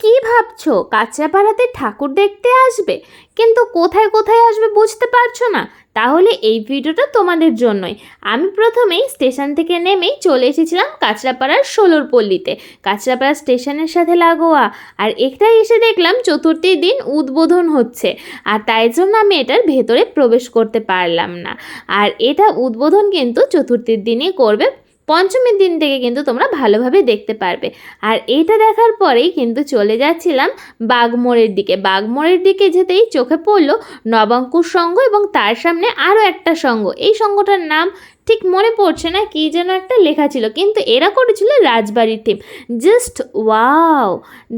কি ভাবছ? কাঁচরাপাড়াতে ঠাকুর দেখতে আসবে? কিন্তু কোথায় কোথায় আসবে বুঝতে পারছ না? তাহলে এই ভিডিওটা তোমাদের জন্যই। আমি প্রথমেই স্টেশন থেকে নেমেই চলে এসেছিলাম কাঁচরাপাড়ার ষোলোর পল্লীতে কাঁচরাপাড়া স্টেশনের সাথে লাগোয়া। আর একটাই এসে দেখলাম চতুর্থীর দিন উদ্বোধন হচ্ছে। আর তাই জন্য আমি এটার ভেতরে প্রবেশ করতে পারলাম না। আর এটা উদ্বোধন কিন্তু চতুর্থীর দিনই করবে পঞ্চমীর দিন থেকে কিন্তু তোমরা ভালোভাবে দেখতে পারবে। আর এইটা দেখার পরেই কিন্তু চলে যাচ্ছিলাম বাগমোড়ের দিকে। বাগমোড়ের দিকে যেতেই চোখে পড়ল নবাঙ্কুর সংঘ এবং তার সামনে আরও একটা সংঘ এই সংঘটার নাম ঠিক মনে পড়ছে না কি যেন একটা লেখা ছিল, কিন্তু এরা করেছিল রাজবাড়ির থিম জাস্ট ওয়াও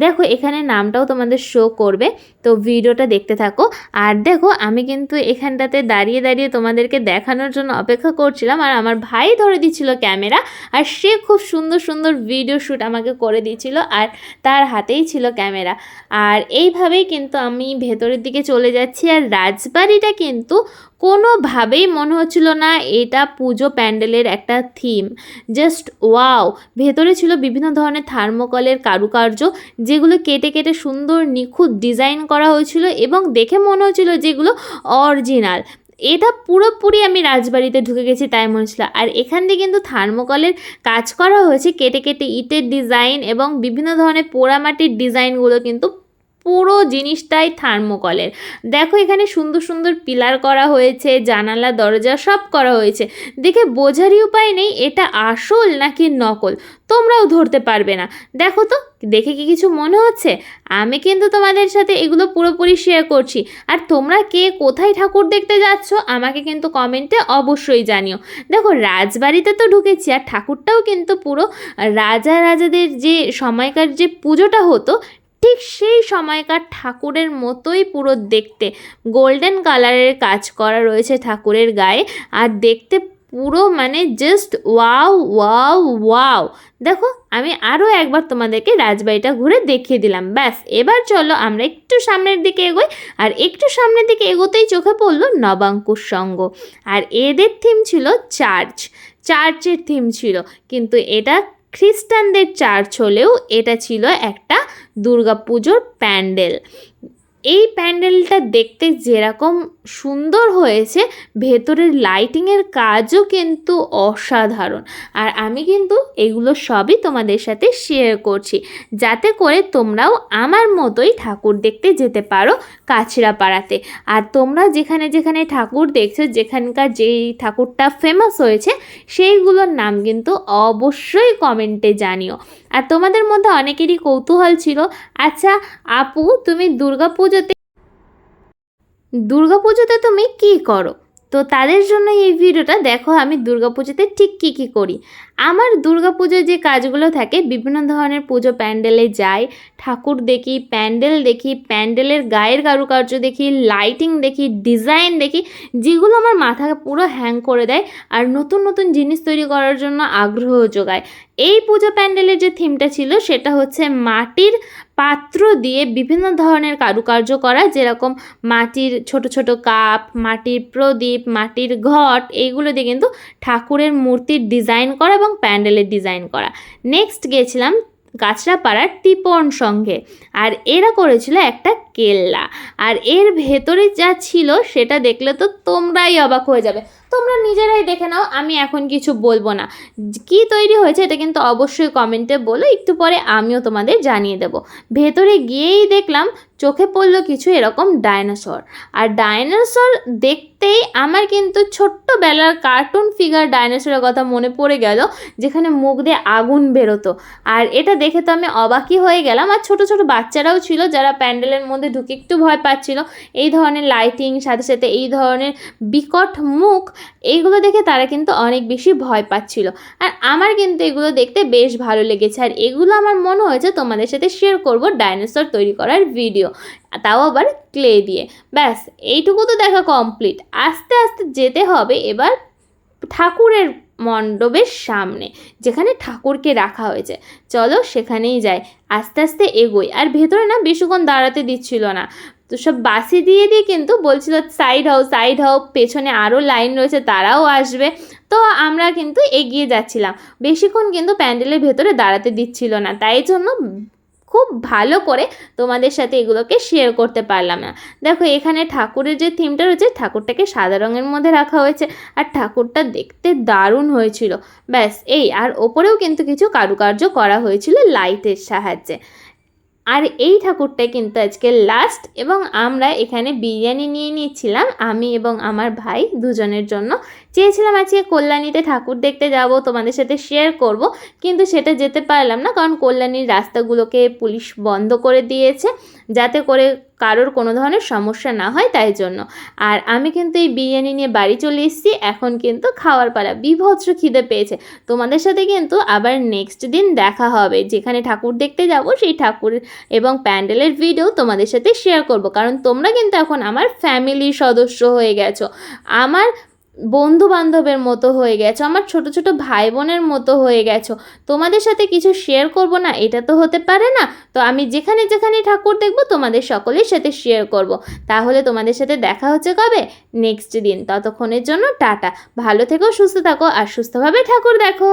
দেখো, এখানে নামটাও তোমাদের শো করবে, তো ভিডিওটা দেখতে থাকো। আর দেখো, আমি কিন্তু এখানটাতে দাঁড়িয়ে দাঁড়িয়ে তোমাদেরকে দেখানোর জন্য অপেক্ষা করছিলাম, আর আমার ভাই ধরে দিচ্ছিল ক্যামেরা, আর সে খুব সুন্দর সুন্দর ভিডিও শ্যুট আমাকে করে দিয়েছিল আর তার হাতেই ছিল ক্যামেরা। আর এইভাবেই কিন্তু আমি ভেতরের দিকে চলে যাচ্ছি, আর রাজবাড়িটা কিন্তু কোনোভাবেই মনে হচ্ছিল না এটা পুজো প্যান্ডেলের একটা থিম। জাস্ট ওয়াও, ভেতরে ছিল বিভিন্ন ধরনের থার্মোকলের কারুকার্য, যেগুলো কেটে কেটে সুন্দর নিখুঁত ডিজাইন করা হয়েছিল এবং দেখে মনে হচ্ছিল যেগুলো অরিজিনাল। এটা পুরোপুরি আমি রাজবাড়িতে ঢুকে গেছি তাই মনে হচ্ছিল। আর এখান দিয়ে কিন্তু থার্মোকলের কাজ করা হয়েছে, কেটে কেটে ইটের ডিজাইন এবং বিভিন্ন ধরনের পোড়ামাটির ডিজাইনগুলো কিন্তু পুরো জিনিসটাই থার্মোকলের। দেখো এখানে সুন্দর সুন্দর পিলার করা হয়েছে, জানালা, দরজা সব করা হয়েছে। দেখে বোঝারই উপায় নেই, এটা আসল নাকি নকল? তোমরাও ধরতে পারবে না। দেখো তো, দেখে কি কিছু মনে হচ্ছে? আমি কিন্তু তোমাদের সাথে এগুলো পুরোপুরি শেয়ার করছি। আর তোমরা কে কোথায় ঠাকুর দেখতে যাচ্ছ, আমাকে কিন্তু কমেন্টে অবশ্যই জানিও। দেখো, রাজবাড়িতে তো ঢুকেছি, আর ঠাকুরটাও কিন্তু পুরো রাজা রাজাদের যে সময়কার যে পুজোটা হতো ঠিক সেই সময়কার ঠাকুরের মতোই পুরো দেখতে। গোল্ডেন কালারের কাজ করা রয়েছে ঠাকুরের গায়ে। আর দেখতে পুরো মানে জাস্ট ওয়াও ওয়াও ওয়াও দেখো, আমি আরও একবার তোমাদেরকে রাজবাড়িটা ঘুরে দেখিয়ে দিলাম। ব্যাস, এবার চলো আমরা একটু সামনের দিকে এগোই। আর একটু সামনের দিকে এগোতেই চোখে পড়ল নবাঙ্কুর সঙ্গ। আর এদের থিম ছিল চার্চ চার্চের থিম ছিল। কিন্তু এটা খ্রিস্টানদের চার্চ হলেও এটা ছিল একটা দুর্গাপুজোর প্যান্ডেল। এই প্যান্ডেলটা দেখতে যেরকম সুন্দর হয়েছে, ভেতরের লাইটিংয়ের কাজও কিন্তু অসাধারণ। আর আমি কিন্তু এগুলো সবই তোমাদের সাথে শেয়ার করছি, যাতে করে তোমরাও আমার মতোই ঠাকুর দেখতে যেতে পারো কাছড়াপাড়াতে। আর তোমরা যেখানে যেখানে ঠাকুর দেখছ, যেখানকার যেই ঠাকুরটা ফেমাস হয়েছে, সেইগুলোর নাম কিন্তু অবশ্যই কমেন্টে জানিও। আর তোমাদের মধ্যে অনেকেরই কৌতূহল ছিল আচ্ছা আপু, তুমি দুর্গা পুজোতে তুমি কী করো? তো তাদের জন্য এই ভিডিওটা দেখো আমি দুর্গা পুজোতে ঠিক কী কী করি। আমার পুজোর যে কাজগুলো থাকে, বিভিন্ন ধরনের পুজো প্যান্ডেলে যাই, ঠাকুর দেখি, প্যান্ডেল দেখি, প্যান্ডেলের গায়ের কারুকার্য দেখি, লাইটিং দেখি, ডিজাইন দেখি, যেগুলো আমার মাথা পুরো হ্যাং করে দেয় আর নতুন নতুন জিনিস তৈরি করার জন্য আগ্রহ যোগায়। এই পুজো প্যান্ডেলের যে থিমটা ছিল, সেটা হচ্ছে মাটির পাত্র দিয়ে বিভিন্ন ধরনের কারুকার্য করা যেরকম মাটির ছোট ছোট কাপ, মাটির প্রদীপ, মাটির ঘট, এইগুলো দিয়ে কিন্তু ঠাকুরের মূর্তির ডিজাইন করা এবং প্যান্ডেলের ডিজাইন করা। নেক্সট গেছিলাম কাঁচরাপাড়ার টিপন সঙ্গে, আর এরা করেছিল একটা কেল্লা। আর এর ভেতরে যা ছিল সেটা দেখলে তো তোমরাই অবাক হয়ে যাবে। তোমরা নিজেরাই দেখে নাও, আমি এখন কিছু বলব না। কি তৈরি হয়েছে এটা কিন্তু অবশ্যই কমেন্টে বলো, একটু পরে আমিও তোমাদের জানিয়ে দেবো। ভেতরে গিয়েই দেখলাম চোখে পড়ল কিছু এরকম ডাইনোসর। আর ডাইনোসর দেখতেই আমার কিন্তু ছোট্টবেলার কার্টুন ফিগার ডাইনোসরের কথা মনে পড়ে গেল, যেখানে মুখ দিয়ে আগুন বেরোতো। আর এটা দেখে তো আমি অবাকই হয়ে গেলাম। আর ছোট ছোট বাচ্চারাও ছিল যারা প্যান্ডেলের মধ্যে ঢুকে একটু ভয় পাচ্ছিল। এই ধরনের লাইটিং সাথে সাথে এই ধরনের বিকট মুখ, এইগুলো দেখে তারা কিন্তু অনেক বেশি ভয় পাচ্ছিল। আর আমার কিন্তু এগুলো দেখতে বেশ ভালো লেগেছে। আর এগুলো আমার মনে হয়েছে তোমাদের সাথে শেয়ার করব ডাইনোসর তৈরি করার ভিডিও তাও আবার ক্লে দিয়ে। ব্যাস, এইটুকু তো দেখা কমপ্লিট আস্তে আস্তে যেতে হবে এবার ঠাকুরের মণ্ডপের সামনে, যেখানে ঠাকুরকে রাখা হয়েছে। চলো সেখানেই যাই। আস্তে আস্তে এগোই। আর ভেতরে না বেশিক্ষণ দাঁড়াতে দিচ্ছিল না। তো সব বাসি দিয়ে দিয়ে কিন্তু বলছিল সাইড হও সাইড হও, পেছনে আরও লাইন রয়েছে, তারাও আসবে। তো আমরা কিন্তু এগিয়ে যাচ্ছিলাম। বেশিক্ষণ কিন্তু প্যান্ডেলের ভেতরে দাঁড়াতে দিচ্ছিল না। তাই জন্য খুব ভালো করে তোমাদের সাথে এগুলোকে শেয়ার করতে পারলাম না। দেখো, এখানে ঠাকুরের যে থিমটা রয়েছে, ঠাকুরটাকে সাদা রঙের মধ্যে রাখা হয়েছে আর ঠাকুরটা দেখতে দারুণ হয়েছিল। ব্যাস, এই, আর ওপরেও কিন্তু কিছু কারুকার্য করা হয়েছিল লাইটের সাহায্যে। আর এই ঠাকুরটাই কিন্তু আজকে লাস্ট এবং আমরা এখানে বিরিয়ানি নিয়ে নিয়েছিলাম আমি এবং আমার ভাই দুজনের জন্য। চেয়েছিলাম আজকে কল্যাণীতে ঠাকুর দেখতে যাব, তোমাদের সাথে শেয়ার করব, কিন্তু সেটা যেতে পারলাম না, কারণ কল্যাণীর রাস্তাগুলোকে পুলিশ বন্ধ করে দিয়েছে। যাতে করে কারোর কোনো ধরনের সমস্যা না হয় তাই জন্য। আর আমি কিন্তু এই বিরিয়ানি নিয়ে বাড়ি চলে এসেছি, এখন কিন্তু খাওয়ার পালা বিভৎস খিদে পেয়েছে। তোমাদের সাথে কিন্তু আবার নেক্সট দিন দেখা হবে, যেখানে ঠাকুর দেখতে যাব সেই ঠাকুর এবং প্যান্ডেলের ভিডিও তোমাদের সাথে শেয়ার করব। কারণ তোমরা কিন্তু এখন আমার ফ্যামিলির সদস্য হয়ে গেছো। আমার বন্ধু বান্ধবের মতো হয়ে গেছো, আমার ছোট ছোট ভাই বোনের মতো হয়ে গেছো, তোমাদের সাথে কিছু শেয়ার করব না, এটা তো হতে পারে না, তো আমি যেখানে যেখানে ঠাকুর দেখব, তোমাদের সকলের সাথে শেয়ার করব, তাহলে তোমাদের সাথে দেখা হচ্ছে কবে? নেক্সট দিন, ততক্ষণের জন্য টাটা, ভালো থেকো, সুস্থ থাকো, আর সুস্থভাবে ঠাকুর দেখো।